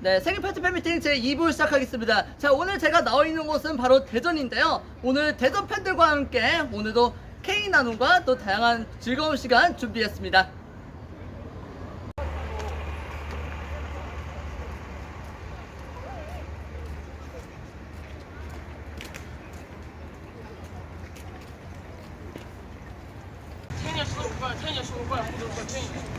네, 생일 파티 팬미팅 제 2부 시작하겠습니다. 자, 오늘 제가 나와 있는 곳은 바로 대전인데요. 오늘 대전 팬들과 함께 오늘도 K 나눔과 또 다양한 즐거운 시간 준비했습니다. 태인이 죽을 거야, 태인이 죽을 거야, 죽을 거야, 태인이.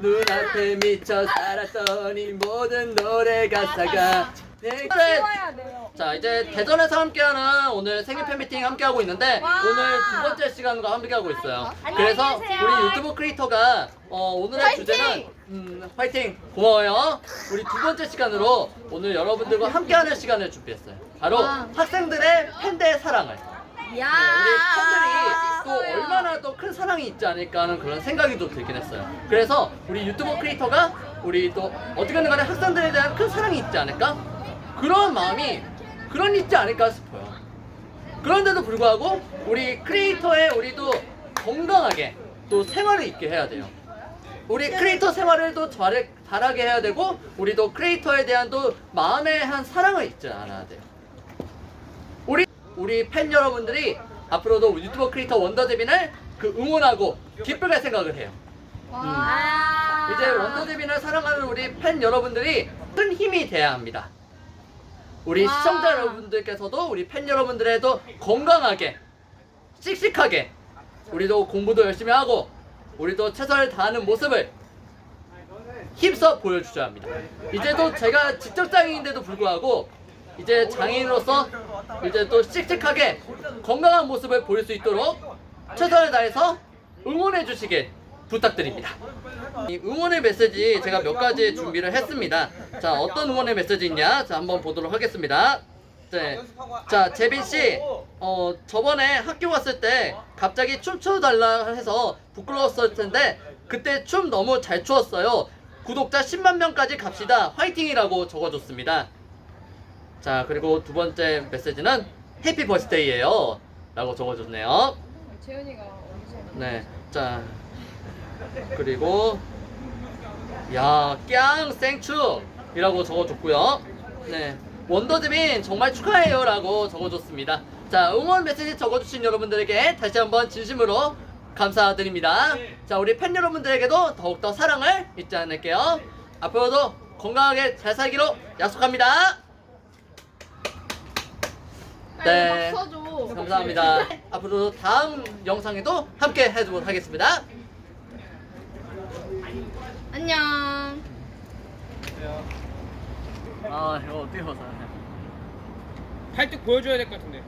눈앞에 미쳐 살았더니 모든 노래 가사가. 내 그래. 자 이제 대전에서 함께하는 오늘 생일 팬미팅 함께하고 있는데 오늘 두 번째 시간과 함께하고 있어요. 그래서 우리 유튜브 크리에이터가 어, 오늘의 주제는 음, 화이팅! 고마워요. 우리 두 번째 시간으로 오늘 여러분들과 함께하는 시간을 준비했어요. 바로 학생들의 팬대의 사랑을 네, 우리 팬들이 또 얼마나 또 큰 사랑이 있지 않을까 하는 그런 생각이 또 들긴 했어요. 그래서 우리 유튜버 크리에이터가 우리 또 어떻게든 간에 학생들에 대한 큰 사랑이 있지 않을까? 그런 마음이 그런 있지 않을까 싶어요. 그런데도 불구하고 우리 크리에이터의 우리도 건강하게 또 생활을 있게 해야 돼요. 우리 크리에이터 생활을 또 잘, 잘하게 해야 되고 우리도 크리에이터에 대한 또 마음의 한 사랑을 잊지 않아야 돼요. 우리 팬 여러분들이 앞으로도 유튜버 크리에이터 원더데빈을 그 응원하고 기쁘게 생각을 해요. 음. 이제 원더데빈을 사랑하는 우리 팬 여러분들이 큰 힘이 돼야 합니다. 우리 시청자 여러분들께서도 우리 팬 여러분들에도 건강하게 씩씩하게 우리도 공부도 열심히 하고 우리도 최선을 다하는 모습을 힘써 보여주셔야 합니다. 이제도 제가 직접장애인인데도 불구하고 이제 장애인으로서 이제 또 씩씩하게 건강한 모습을 보일 수 있도록 최선을 다해서 응원해 주시길 부탁드립니다. 이 응원의 메시지 제가 몇 가지 준비를 했습니다. 자, 어떤 응원의 메시지 있냐? 자, 한번 보도록 하겠습니다. 네. 자, 재빈 씨, 어, 저번에 학교 갔을 때 갑자기 춤춰달라 해서 부끄러웠을 텐데 그때 춤 너무 잘 추었어요. 구독자 10만 명까지 갑시다. 화이팅이라고 적어줬습니다. 자, 그리고 두 번째 메시지는 해피 버스데이예요. 라고 적어줬네요. 재현이가? 네, 자 그리고 야, 깡 생추 이라고 적어줬고요. 네, 원더드빈 정말 축하해요 라고 적어줬습니다. 자, 응원 메시지 적어주신 여러분들에게 다시 한번 진심으로 감사드립니다. 자, 우리 팬 여러분들에게도 더욱더 사랑을 잊지 않을게요. 앞으로도 건강하게 잘 살기로 약속합니다. 네. 써줘. 감사합니다. 앞으로 다음 영상에도 함께 해보도록 하겠습니다. 안녕. 아 이거 어떻게 벗어요? 팔뚝 보여줘야 될 것 같은데.